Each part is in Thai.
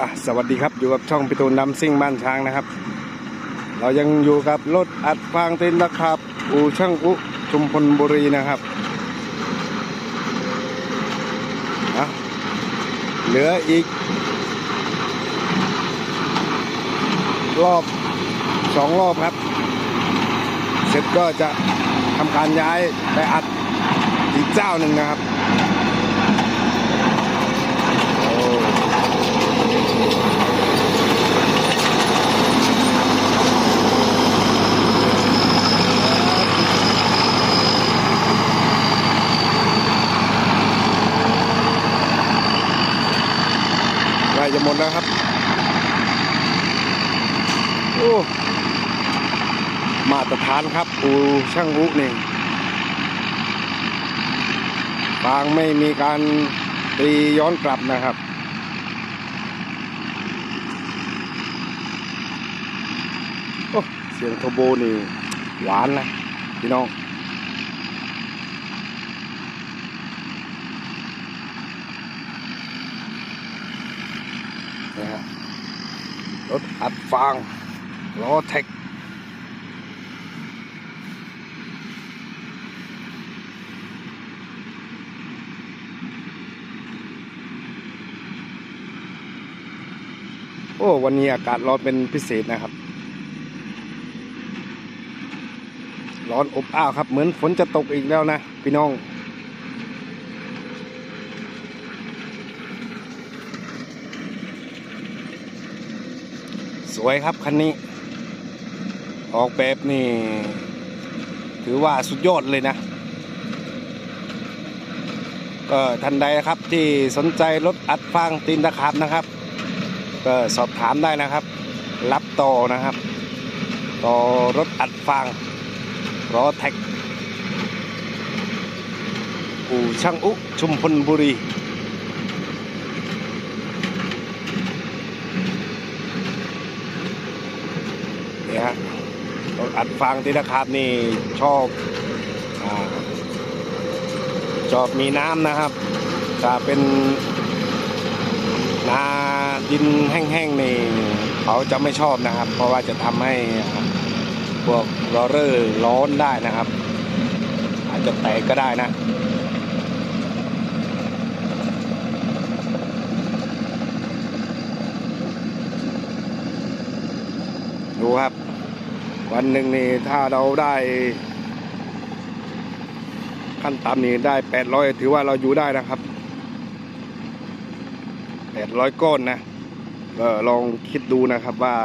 อะสวัสดีครับอยู่กับช่องพิตูนดำซิ่งบ้านช้างนะครับ เรายังอยู่กับรถอัดฟางเต็นท์นะครับ อูช่างอุชุมพลบุรีนะครับอะเหลืออีก รอบสองรอบครับ เสร็จก็จะทำการย้ายไปอัดอีกเจ้าหนึ่งนะครับโอ้ ใกล้จะหม ดแล้วครับ โอ้มาตรฐานครับอูช่างอุนี่ฟางไม่มีการตีย้อนกลับนะครับ โอ้เสียงโทโบนี่ หวานนะพี่น้อง นะฮะ รถอัดฟางล้อแท็กโอ้ วันนี้อากาศร้อนเป็นพิเศษนะครับ ร้อนอบอ้าวครับ เหมือนฝนจะตกอีกแล้วนะ พี่น้อง วยครับคันนี้ ออกแบบนี่ ถือว่าสุดยอดเลยนะ ก็ท่านใดนะครับที่สนใจรถอัดฟางตีนตะขับนะครับ ก็สอบถามได้นะครับ รับต่อนะครับ ต่อรถอัดฟางรอแท็กอู่ช่างอุชุมพลบุรี นี่ฮะรถอัดฟางตีนตะขับนี่ชอบอชอบมีน้ำนะครับถ้าเป็นนาดินแห้งๆนี่เขาจะไม่ชอบนะครับ เพราะว่าจะทำให้พวกรอเรอร์ร้อนได้นะครับ อาจจะแตกก็ได้นะ ครับ วันหนึ่งนี่ถ้าเราได้ ขั้นต่ำนี่ได้แปดร้อยถือว่าเราอยู่ได้นะครับแปดร้อยก้อนนะก็ลองคิดดูนะครับว่า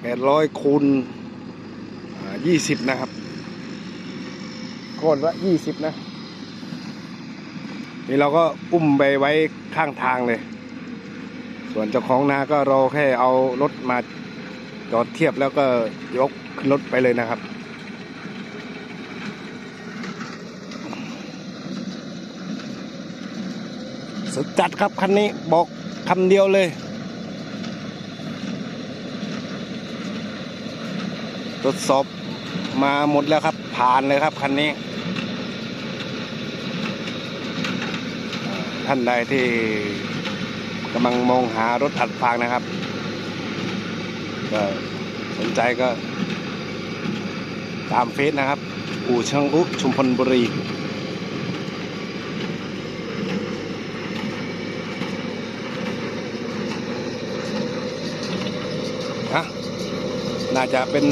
แปดร้อยคูณยี่สิบนะครับก้อนละยี่สิบนะนี่เราก็อุ้มไปไว้ข้างทางเลย ส่วนเจ้าของนาก็รอแค่เอารถมาจอดเทียบแล้วก็ยกขึ้นรถไปเลยนะครับ สุดจัดครับคันนี้บอกคำเดียวเลย ทดสอบมาหมดแล้วครับ ผ่านเลยครับคันนี้ ท่านใดที่ กำลังมองหารถอัดฟางนะครับก็สนใจก็ ตามเฟซนะครับ อู่ช่างอุ๊ชุมพลบุรีฮะน่าจะเป็น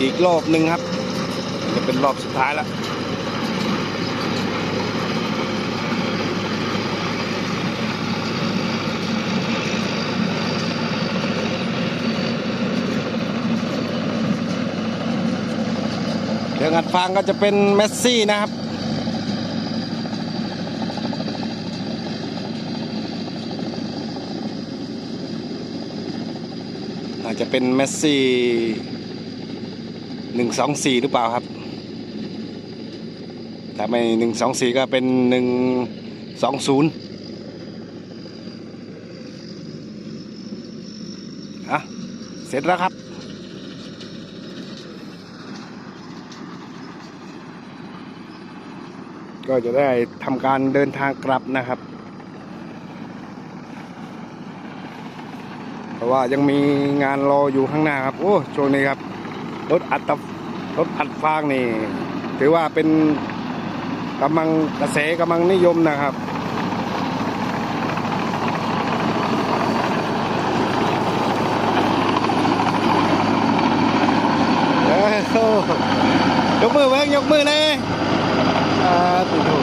อีกรอบหนึ่งครับ จะเป็นรอบสุดท้ายแล้ว เครื่องอัดฟางก็จะเป็นเมสซี่นะครับอาจจะเป็นเมสซี่หนึ่งสองสี่หรือเปล่าครับถ้าไม่หนึ่งสองสี่ก็เป็นหนึ่งสองศูนย์อะเสร็จแล้วครับ ก็จะได้ทำการเดินทางกลับนะครับ เพราะว่ายังมีงานรออยู่ข้างหน้าครับ โอ้ช่วงนี้ครับ รถอัดตะรถอัดฟางนี่ ถือว่าเป็นกำลังกระแสกำลังนิยมนะครับยกมือเว้งยกมือเลย ติดถูก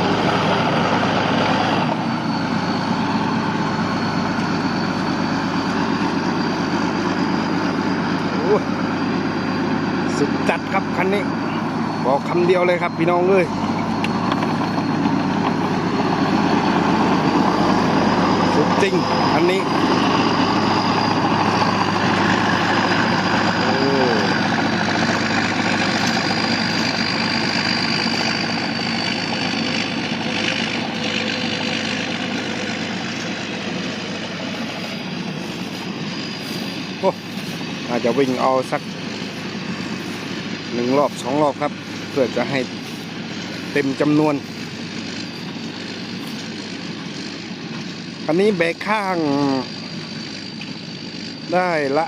โอ้สุดจัดครับคันนี้ บอกคำเดียวเลยครับพี่น้องเลยสุดจริง คันนี้โอ้ โอ้อา จจะวิ่งเอาสักหนึ่งรอบสองรอบครับ เพื่อจะให้เต็มจำนวนอันนี้แบรกข้าง ได้ละ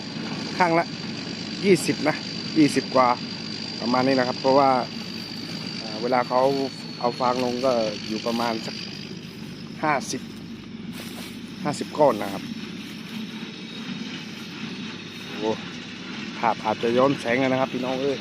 ข้างละยี่สิบนะยี่สิบกว่าประมาณนี้นะครับ เพราะว่าเวลาเขาเอาฟางลงก็อยู่ประมาณสักห้าสิบห้าสิบก้อนนะครับโอ้าพอาจจะย้อนแสงนะครับ พี่น้องเอ้ย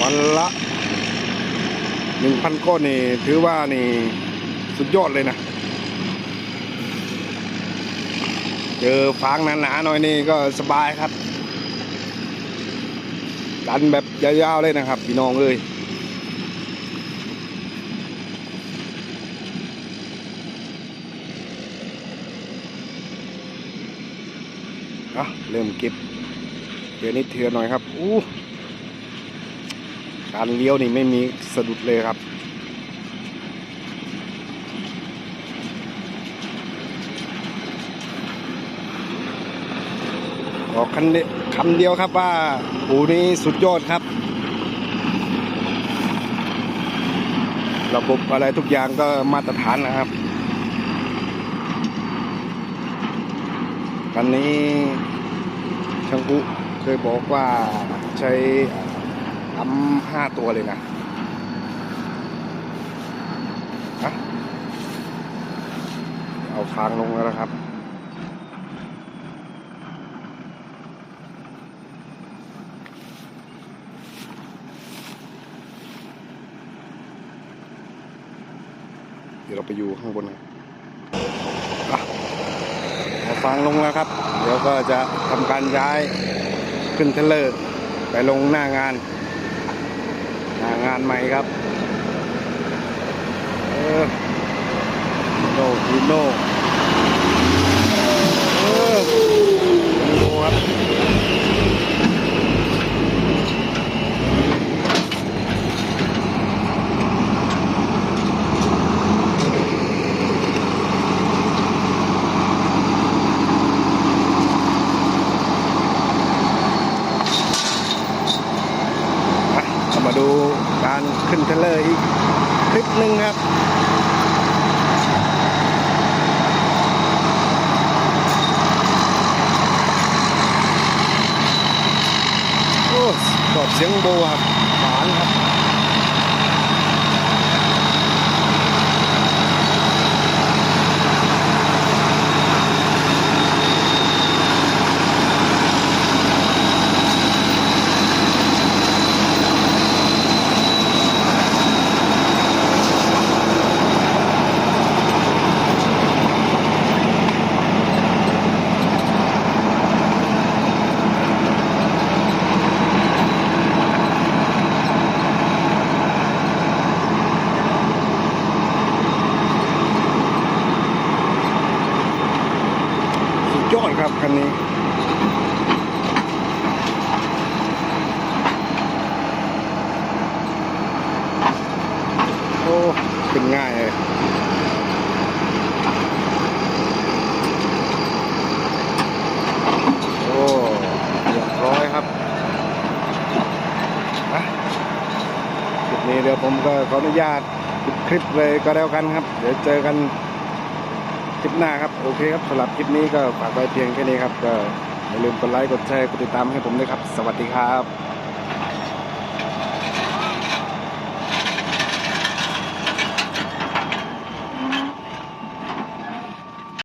วันละ หนึ่งพันก้อนนี่ถือว่านี่สุดยอดเลยนะ เจอฟางหนาๆหน่อยนี่ก็สบายครับ ดันแบบยาวๆเลยนะครับ พี่น้องเอ้ยอะเริ่มเก็บเทือนิดเทือหน่อยครับ อู้ การเลี้ยวนี่ไม่มีสะดุดเลยครับบอกคำเดีคำเดียวครับว่าปูนี้สุดยอดครับ ระบบอะไรทุกอย่างก็มาตรฐานนะครับคันนี้ช่างปุเคยบอกว่าใช้ ทำห้าตัวเลยนะเอาฟางลงแล้วนะครับเดี๋ยวเราไปอยู่ข้างบนนะเอาฟางลงแล้วครับ เดี๋ยวก็จะทำการย้ายขึ้นเทรลเลอร์ไปลงหน้างานางานใหม่ครับ เออโนทีโนเออดูครับ อะเรามาดูการ ขึ้นเทะเลอร์อีกคลิปหนึ่งครับ โอ้ชอบเสียงโบครับหวานครับ อ ขึ้นง่ายเลยโอ้เรียบร้อยครับอะคลิปนี้เดี๋ยวผมก็ขออ นุญาติคลิปเลยก็แล้วกันครับ เดี๋ยวเจอกันคลิปหน้าครับ โอเคครับสำหรับคลิปนี้ก็ฝากไว้เพียงแค่นี้ครับก็อย่าลืมกดไลค์กดแชร์กดติดตามให้ผมด้วยครับ สวัสดีครับ